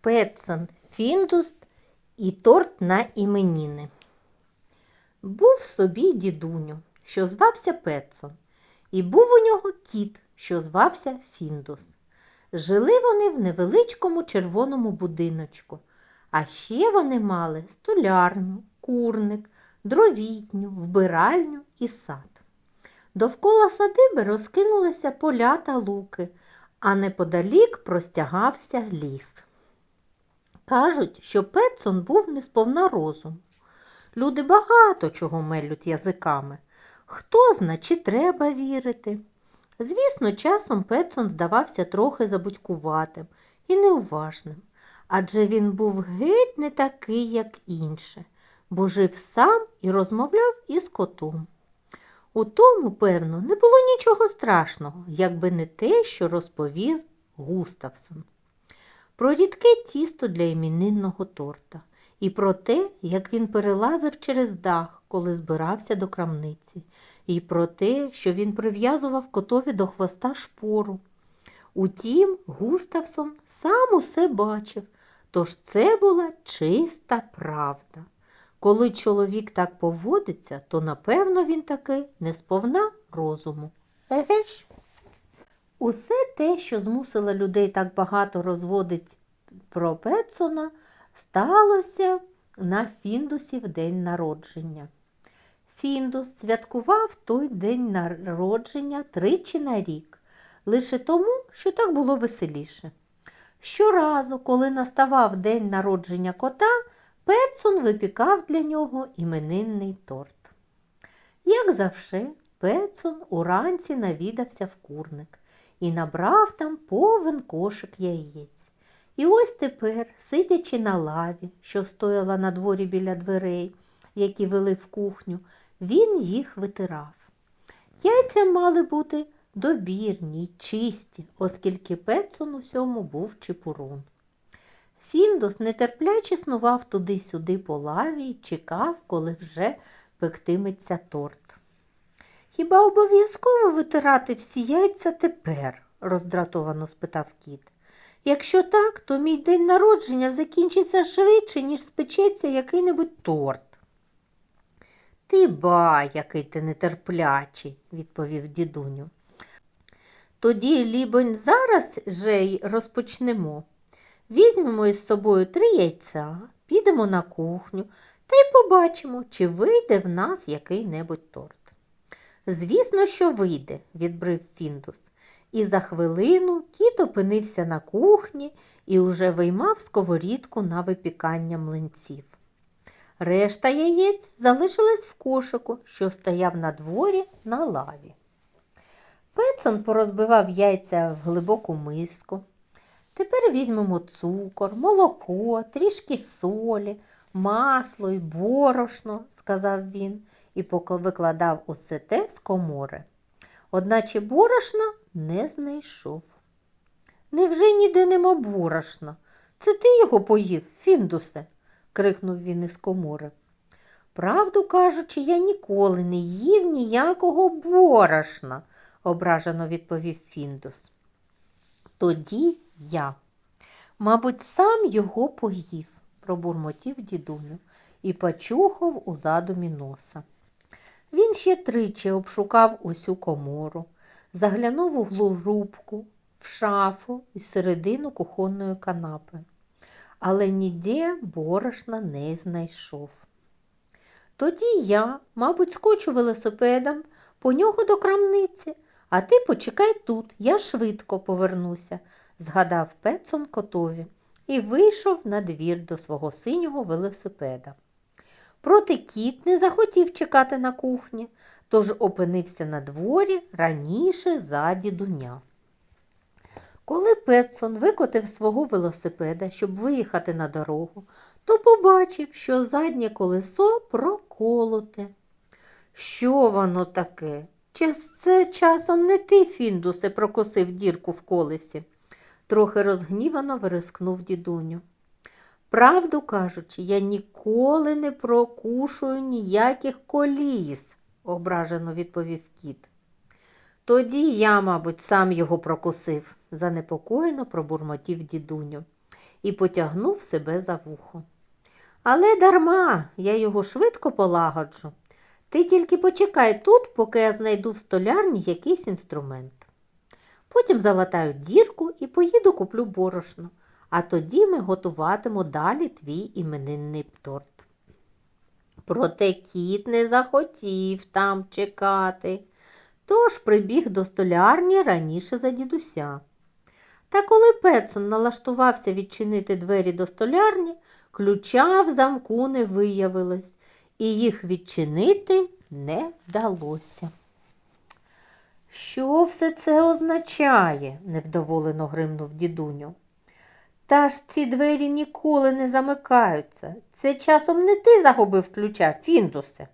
Петсон, Фіндус і торт на іменіни. Був собі дідуню, що звався Петсон, і був у нього кіт, що звався Фіндус. Жили вони в невеличкому червоному будиночку, а ще вони мали столярню, курник, дровітню, вбиральню і сад. Довкола садиби розкинулися поля та луки, а неподалік простягався ліс. Кажуть, що Петсон був не сповна розуму. Люди багато чого мелють язиками. Хто зна, чи треба вірити. Звісно, часом Петсон здавався трохи забудькуватим і неуважним, адже він був геть не такий, як інше, бо жив сам і розмовляв із котом. У тому, певно, не було нічого страшного, якби не те, що розповів Густавсон. Про рідке тісто для іменинного торта і про те, як він перелазив через дах, коли збирався до крамниці, і про те, що він прив'язував котові до хвоста шпору. Утім, Густавсон сам усе бачив, тож це була чиста правда. Коли чоловік так поводиться, то напевно він таки не сповна розуму. Еге ж? Усе те, що змусило людей так багато розводить про Петсона, сталося на Фіндусів день народження. Фіндус святкував той день народження тричі на рік, лише тому, що так було веселіше. Щоразу, коли наставав день народження кота, Петсон випікав для нього іменинний торт. Як завше, Петсон уранці навідався в курник і набрав там повен кошик яєць. І ось тепер, сидячи на лаві, що стояла на дворі біля дверей, які вели в кухню, він їх витирав. Яйця мали бути добірні й чисті, оскільки Петсон усьому був чепурун. Фіндус нетерпляче снував туди-сюди по лаві й чекав, коли вже пектиметься торт. Хіба обов'язково витирати всі яйця тепер? роздратовано спитав кіт. Якщо так, то мій день народження закінчиться швидше, ніж спечеться який-небудь торт. Ти ба, який ти нетерплячий, відповів дідуню. Тоді, лібонь, зараз же й розпочнемо. Візьмемо із собою три яйця, підемо на кухню та й побачимо, чи вийде в нас який-небудь торт. Звісно, що вийде, відбрив Фіндус. І за хвилину кіт опинився на кухні і уже виймав сковорідку на випікання млинців. Решта яєць залишилась в кошику, що стояв на дворі на лаві. Петсон порозбивав яйця в глибоку миску. Тепер візьмемо цукор, молоко, трішки солі, масло й борошно, сказав він і викладав усе те з комори. Одначе борошна не знайшов. Невже ніде нема борошна? Це ти його поїв, Фіндусе? крикнув він із комори. Правду кажучи, я ніколи не їв ніякого борошна, ображено відповів Фіндус. Тоді я. Мабуть, сам його поїв, пробурмотів дідуню і почухав у задумі носа. Він ще тричі обшукав усю комору, заглянув у глурубку, в шафу і середину кухонної канапи, але ніде борошна не знайшов. Тоді я, мабуть, скочу велосипедом по нього до крамниці, а ти почекай тут, я швидко повернуся, згадав Петсон котові і вийшов на двір до свого синього велосипеда. Проте кіт не захотів чекати на кухні, тож опинився на дворі раніше за дідуня. Коли Петсон викотив свого велосипеда, щоб виїхати на дорогу, то побачив, що заднє колесо проколоте. Що воно таке? Чи це часом не ти, Фіндусе, прокосив дірку в колесі? Трохи розгнівано вирискнув дідуню. Правду кажучи, я ніколи не прокушую ніяких коліс, ображено відповів кіт. Тоді я, мабуть, сам його прокусив, занепокоєно пробурмотів дідуню. і потягнув себе за вухо. Але дарма, я його швидко полагоджу. Ти тільки почекай тут, поки я знайду в столярні якийсь інструмент. Потім залатаю дірку і поїду куплю борошно, а тоді ми готуватимемо далі твій іменинний торт. Проте кіт не захотів там чекати, тож прибіг до столярні раніше за дідуся. Та коли Петсон налаштувався відчинити двері до столярні, ключа в замку не виявилось, і їх відчинити не вдалося. Що все це означає? невдоволено гримнув дідуню. Та ж ці двері ніколи не замикаються. Це часом не ти загубив ключа, Фіндусе.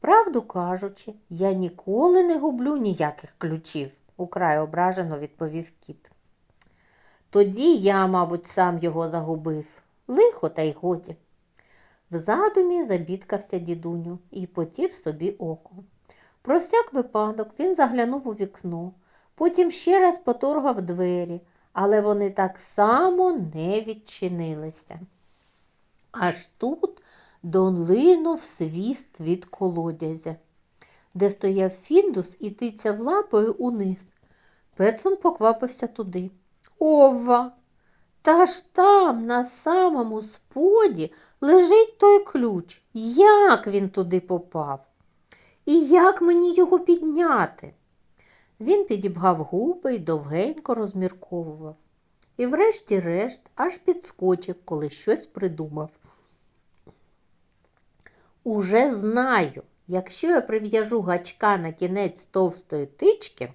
Правду кажучи, я ніколи не гублю ніяких ключів, украй ображено відповів кіт. Тоді я, мабуть, сам його загубив. Лихо та й годі. В задумі забідкався дідуню і потір собі око. Про всяк випадок він заглянув у вікно, потім ще раз поторгав двері, але вони так само не відчинилися. Аж тут долинув свіст від колодязя, де стояв Фіндус і тицяв лапою униз. Петсон поквапився туди. Ова! Та ж там, на самому споді, лежить той ключ. Як він туди попав? І як мені його підняти? Він підібгав губи і довгенько розмірковував. І врешті-решт аж підскочив, коли щось придумав. Уже знаю, якщо я прив'яжу гачка на кінець товстої тички,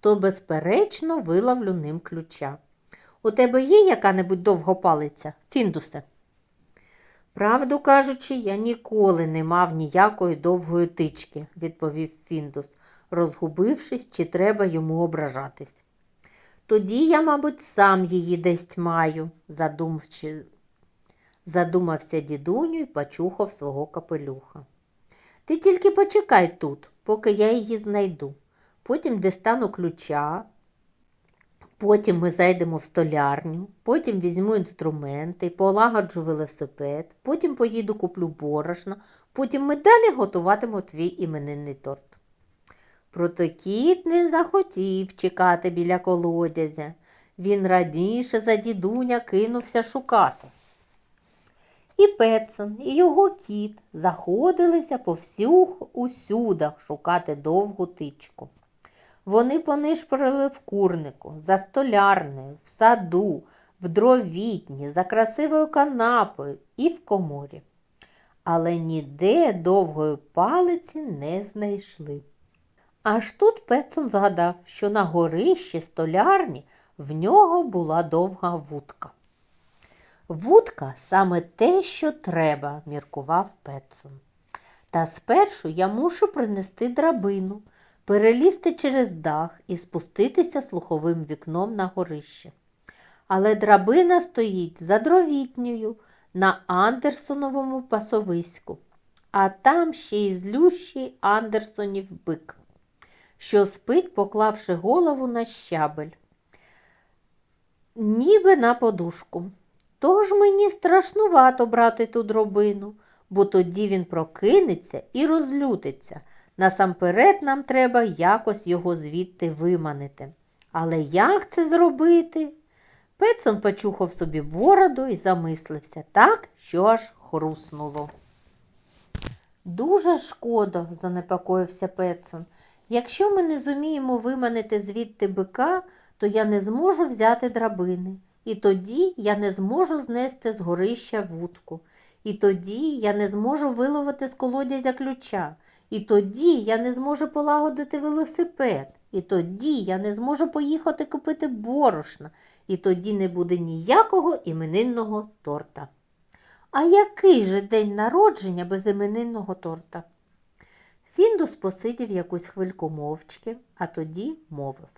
то, безперечно, виловлю ним ключа. У тебе є яка-небудь довгопалиця, Фіндусе? Правду кажучи, я ніколи не мав ніякої довгої тички, відповів Фіндус, розгубившись, чи треба йому ображатись. Тоді я, мабуть, сам її десь маю, задумався дідуню і почухав свого капелюха. Ти тільки почекай тут, поки я її знайду. Потім дістану ключа, Потім ми зайдемо в столярню, потім візьму інструменти, полагоджу велосипед, потім поїду куплю борошно, потім ми далі готуватимемо твій іменинний торт. Проте кіт не захотів чекати біля колодязя. Він раніше за дідуня кинувся шукати. І Петсон, і його кіт заходилися по всіх усюдах шукати довгу тичку. Вони понишпорили в курнику, за столярнею, в саду, в дровітні, за красивою канапою і в коморі. Але ніде довгої палиці не знайшли. Аж тут Петсон згадав, що на горищі столярні в нього була довга вудка. Вудка саме те, що треба, міркував Петсон. Та спершу я мушу принести драбину перелізти через дах і спуститися слуховим вікном на горище. Але драбина стоїть за дровітнею на Андерсоновому пасовиську, а там ще й злющий Андерсонів бик, що спить, поклавши голову на щабель, ніби на подушку. Тож мені страшнувато брати ту дробину, бо тоді він прокинеться і розлютиться. Насамперед нам треба якось його звідти виманити. Але як це зробити? Петсон почухав собі бороду і замислився так, що аж хруснуло. Дуже шкода, занепокоївся Петсон. Якщо ми не зуміємо виманити звідти бика, то я не зможу взяти драбини. І тоді я не зможу знести з горища вудку. І тоді я не зможу виловити з колодязя ключа. І тоді я не зможу полагодити велосипед, і тоді я не зможу поїхати купити борошна, і тоді не буде ніякого іменинного торта. А який же день народження без іменинного торта? Фіндус посидів якусь хвильку мовчки, а тоді мовив.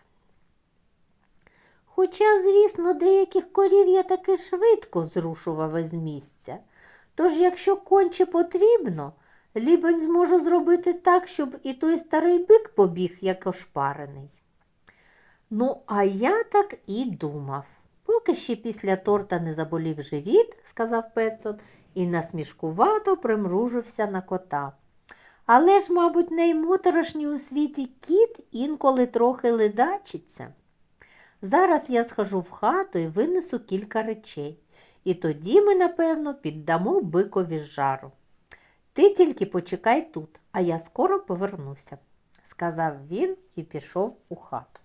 Хоча, звісно, деяких корів я таки швидко зрушував із місця. Тож, якщо конче потрібно, Лібонь зможу зробити так, щоб і той старий бик побіг, як ошпарений. Ну, а я так і думав. Поки ще після торта не заболів живіт, сказав Петсон, і насмішкувато примружився на кота. Але ж, мабуть, наймоторошній у світі кіт інколи трохи ледачиться. Зараз я схожу в хату і винесу кілька речей, і тоді ми, напевно, піддамо бикові жару. Ти тільки почекай тут, а я скоро повернуся, сказав він і пішов у хату.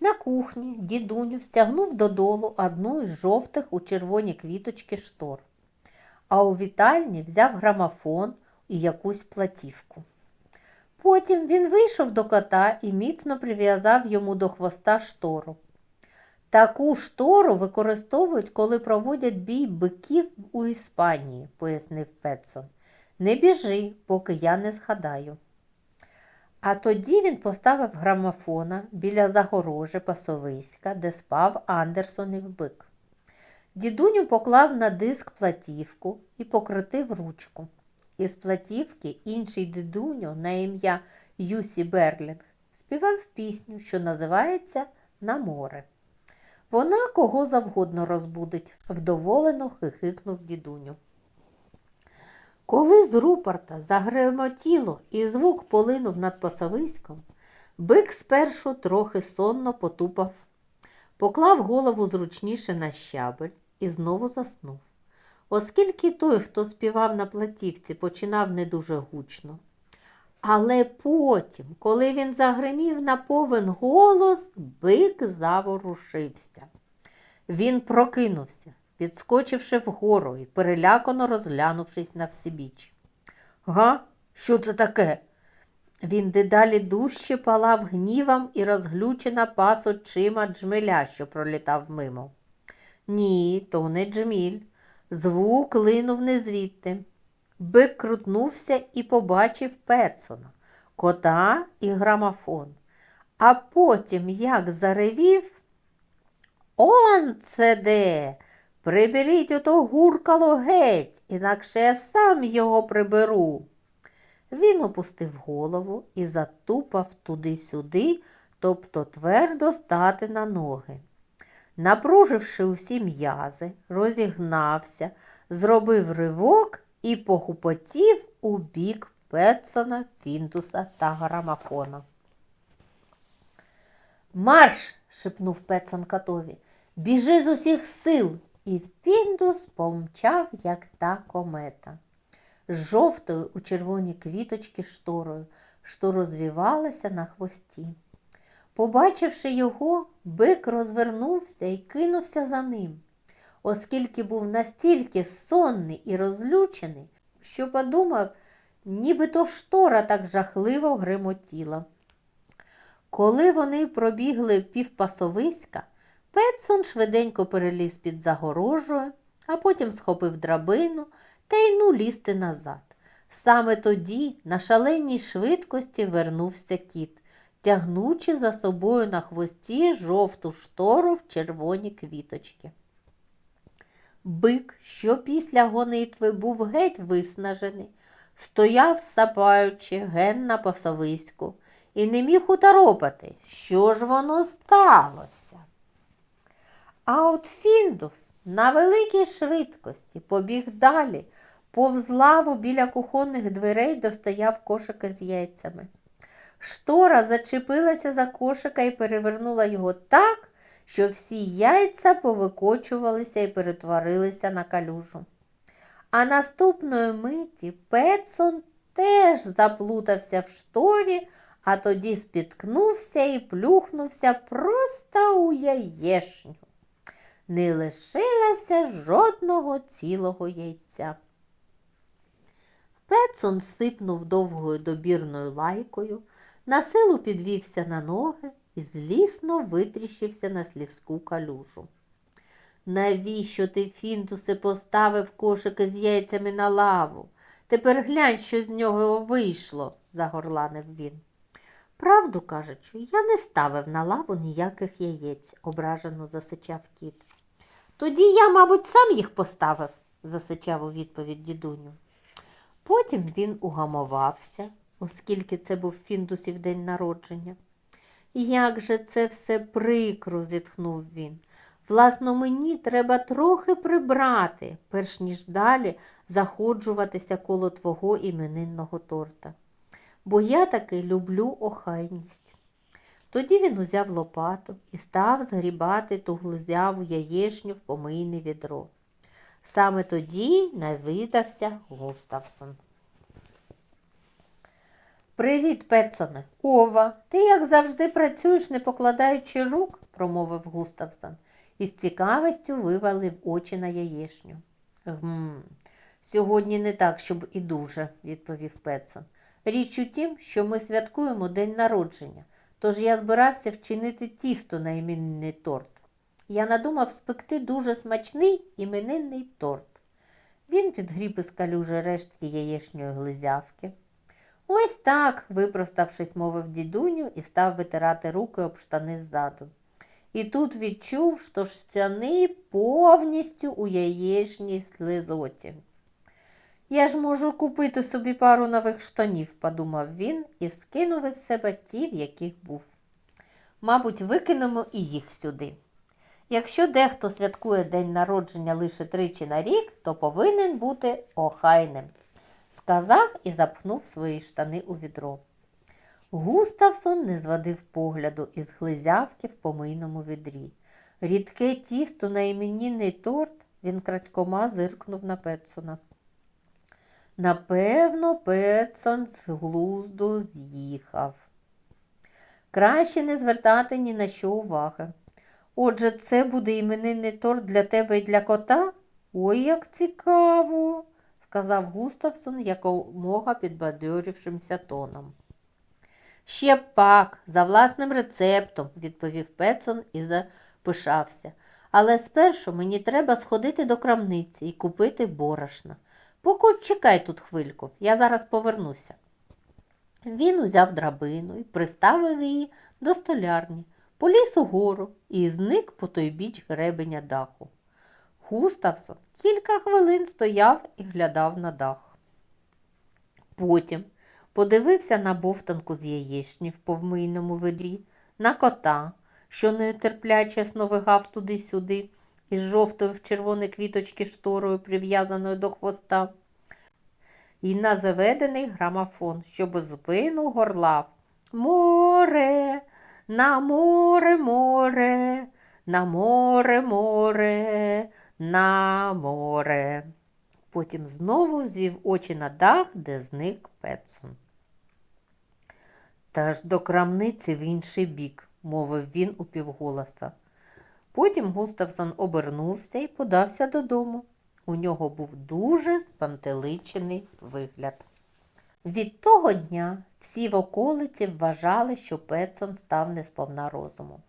На кухні дідуню стягнув додолу одну із жовтих у червоні квіточки штор, а у вітальні взяв грамофон і якусь платівку. Потім він вийшов до кота і міцно прив'язав йому до хвоста штору. Таку штору використовують, коли проводять бій биків у Іспанії, пояснив Петсон. Не біжи, поки я не згадаю. А тоді він поставив грамофона біля загорожі пасовиська, де спав Андерсонів бик. Дідуню поклав на диск платівку і покрутив ручку. Із платівки інший дідуню на ім'я Юсі Берлінг співав пісню, що називається На море. Вона кого завгодно розбудить, вдоволено хихикнув дідуню. Коли з рупорта загремотіло і звук полинув над пасовиськом, бик спершу трохи сонно потупав, поклав голову зручніше на щабель і знову заснув. Оскільки той, хто співав на платівці, починав не дуже гучно. Але потім, коли він загримів на повен голос, бик заворушився. Він прокинувся, підскочивши вгору і перелякано розглянувшись на всебіч. Га? Що це таке? Він дедалі дужче палав гнівом і розглючена пас очима джмеля, що пролітав мимо. Ні, то не джміль. Звук линув не звідти. Бик крутнувся і побачив Петсона, кота і грамофон. А потім, як заревів, Он це де. Приберіть ото гуркало геть, інакше я сам його приберу. Він опустив голову і затупав туди-сюди, тобто твердо стати на ноги. Напруживши усі м'язи, розігнався, зробив ривок і похупотів у бік Петсона, Фіндуса та грамофона. Марш! шепнув Петсон котові. Біжи з усіх сил. І Фіндус помчав, як та комета. З жовтою у червоні квіточки шторою, що розвівалася на хвості. Побачивши його, бик розвернувся і кинувся за ним, оскільки був настільки сонний і розлючений, що подумав, ніби то штора так жахливо гримотіла. Коли вони пробігли півпасовиська, Петсон швиденько переліз під загорожею, а потім схопив драбину та й ну лізти назад. Саме тоді на шаленій швидкості вернувся кіт, тягнучи за собою на хвості жовту штору в червоні квіточки. Бик, що після гонитви був геть виснажений, стояв, сапаючи ген на пасовиську, і не міг уторопати, що ж воно сталося. А от Фіндус на великій швидкості побіг далі, повз лаву біля кухонних дверей достояв кошика з яйцями. Штора зачепилася за кошика і перевернула його так, що всі яйця повикочувалися і перетворилися на калюжу. А наступної миті Петсон теж заплутався в шторі, а тоді спіткнувся і плюхнувся просто у яєшню. Не лишилося жодного цілого яйця. Петсон сипнув довгою добірною лайкою, на силу підвівся на ноги і злісно витріщився на слізку калюжу. Навіщо ти, Фіндусе, поставив кошики з яйцями на лаву? Тепер глянь, що з нього вийшло, загорланив він. Правду кажучи, я не ставив на лаву ніяких яєць, ображено засичав кіт. Тоді я, мабуть, сам їх поставив, засичав у відповідь дідуню. Потім він угамувався, оскільки це був Фіндусів день народження. Як же це все прикро, зітхнув він. Власно, мені треба трохи прибрати, перш ніж далі заходжуватися коло твого іменинного торта. Бо я таки люблю охайність. Тоді він узяв лопату і став згрібати ту глузяву яєшню в помийне відро. Саме тоді навидався Густавсон. Привіт, Петсоне. Ова, ти, як завжди, працюєш, не покладаючи рук, промовив Густавсон і з цікавістю вивалив очі на яєшню. Гм, сьогодні не так, щоб і дуже, відповів Петсон. Річ у тім, що ми святкуємо день народження, тож я збирався вчинити тісто на іменинний торт. Я надумав спекти дуже смачний іменинний торт. Він підгріб із калюжі рештки яєчньої глизявки. Ось так, випроставшись, мовив дідуню і став витирати руки об штани ззаду. І тут відчув, що штани повністю у яєчній слизоті. Я ж можу купити собі пару нових штанів, подумав він і скинув із себе ті, в яких був. Мабуть, викинемо і їх сюди. Якщо дехто святкує день народження лише тричі на рік, то повинен бути охайним, сказав і запхнув свої штани у відро. Густавсон не зводив погляду із глизявки в помийному відрі. Рідке тісто на іменінний торт він крадькома зиркнув на Петсона. Напевно, Петсон з глузду з'їхав. Краще не звертати ні на що уваги. Отже, це буде іменинний торт для тебе і для кота? Ой, як цікаво, сказав Густавсон якомога підбадьорившимся тоном. Ще пак, за власним рецептом, відповів Петсон і запишався. Але спершу мені треба сходити до крамниці і купити борошна. Поки чекай тут хвильку, я зараз повернуся. Він узяв драбину і приставив її до столярні, поліз угору і зник по той біч гребеня даху. Густавсон кілька хвилин стояв і глядав на дах. Потім подивився на бовтанку з яєчні в повмийному ведрі, на кота, що нетерпляче сновигав туди-сюди, із жовтою в червоні квіточки шторою, прив'язаною до хвоста, і на заведений грамофон, що безупину горлав. Море, на море, море, на море, море, на море. Потім знову звів очі на дах, де зник Петсон. Та ж до крамниці в інший бік, мовив він упівголоса. Потім Густавсон обернувся і подався додому. У нього був дуже спантеличений вигляд. Від того дня всі в околиці вважали, що Петсон став несповна розуму.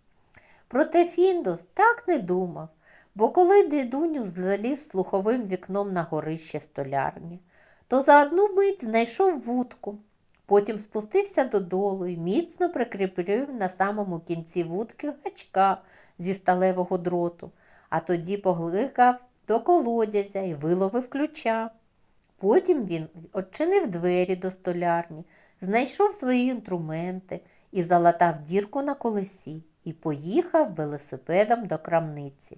Проте Фіндус так не думав, бо коли дідуню заліз слуховим вікном на горище столярні, то за одну мить знайшов вудку. Потім спустився додолу і міцно прикріпив на самому кінці вудки гачка зі сталевого дроту, а тоді погликав до колодязя і виловив ключа. Потім він очинив двері до столярні, знайшов свої інструменти і залатав дірку на колесі і поїхав велосипедом до крамниці.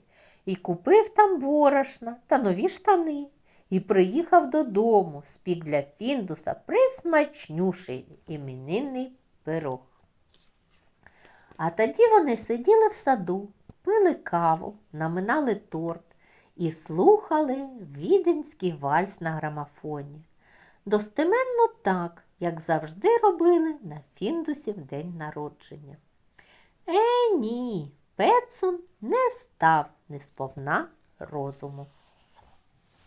І купив там борошна та нові штани. І приїхав додому, спік для Фіндуса присмачнюший іменинний пирог. А тоді вони сиділи в саду, пили каву, наминали торт і слухали віденський вальс на грамофоні. Достеменно так, як завжди робили на Фіндусів день народження. Е, ні, Петсон не став несповна розуму.